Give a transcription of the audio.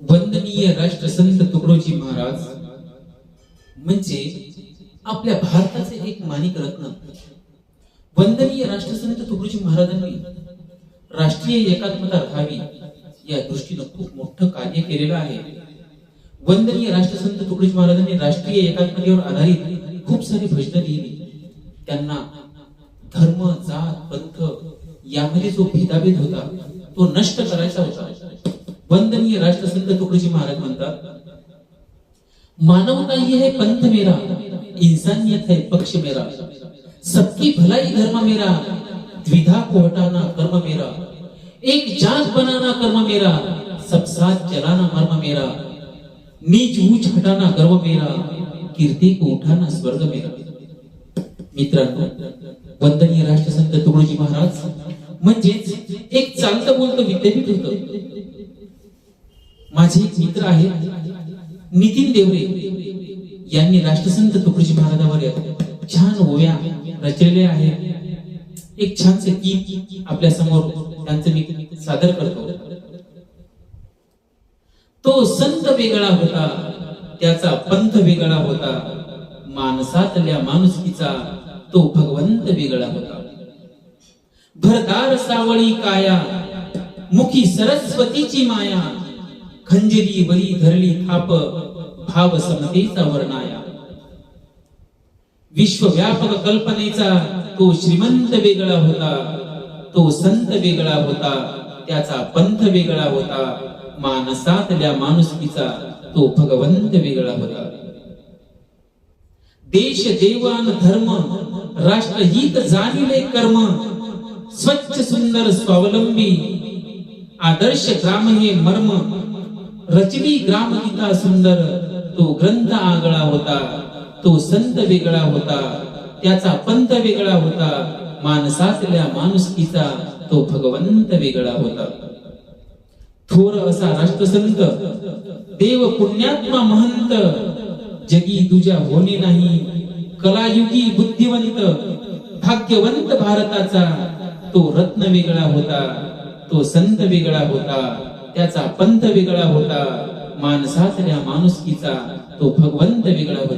वंदनीय राष्ट्रसंत तुकडोजी महाराज म्हणजे आपल्या भारताचे एक मानिक रत्न. वंदनीय राष्ट्रसंत तुकडोजी महाराजांनी राष्ट्रीय एकात्मता राहावी या दृष्टीनं खूप मोठं कार्य केलेलं आहे. वंदनीय राष्ट्रसंत तुकडोजी महाराजांनी राष्ट्रीय एकात्मतेवर आधारित खूप सारी भजनं लिहिली. त्यांना धर्म जात पंथ यामध्ये जो भेदाभेद होता तो नष्ट करायचा होता. वंदनीय राष्ट्रसंत तुकडोजी महाराज म्हणतात मानवता ही है पंथ मेरा इंसानियत है पक्ष मेरा. सबकी भलाई धर्म मेरा द्विधा को हटाना कर्म मेरा. एक जात बनाना कर्म मेरा सब साथ चलाना मर्म मेरा. नीच ऊंच हटाना गर्व मेरा कीर्ति को उठाना स्वर्ग मेरा. मित्रांनो वंदनीय राष्ट्रसंत तुकडोजी महाराज म्हणजेच एक चांगलं बोलतं विद्यापीठ होतं. माझे एक मित्र आहेत नितीन देवरे. यांनी राष्ट्रसंत तुकडोजी महाराजावर छान ओव्या रचलेल्या आहेत. एक छानसे गीत आपल्यासमोर त्यांचं मी सादर करतो. तो संत वेगळा होता त्याचा पंथ वेगळा होता. माणसातल्या माणुसकीचा तो भगवंत वेगळा होता. भरदार सावळी काया मुखी सरस्वतीची माया. खंजरी वरी धरली थाप भाव समतेचा वर्णाया. विश्वव्यापक कल्पनेचा तो श्रीमंत वेगळा होता तो संत वेगळा होता त्याचा पंथ वेगळा होता मानसातल्या माणुसकीचा तो भगवंत वेगळा होता. देश देवान धर्म राष्ट्रहित जाणिले कर्म स्वच्छ सुंदर स्वावलंबी आदर्श ग्राम हे मर्म रचली ग्रामगीता सुंदर तो ग्रंथ आगळा होता तो संत वेगळा होता त्याचा पंत वेगळा होता माणसातल्या माणुसकीचा तो भगवंत वेगळा होता. थोर असा राष्ट्रसंत देव पुण्यात्मा महंत जगी तुझ्या होणे नाही कलायुगी बुद्धिवंत भाग्यवंत भारताचा तो रत्न वेगळा होता तो संत वेगळा होता. त्याचा पंत वेगळा होता माणसातल्या माणुसकीचा तो भगवंत वेगळा होता.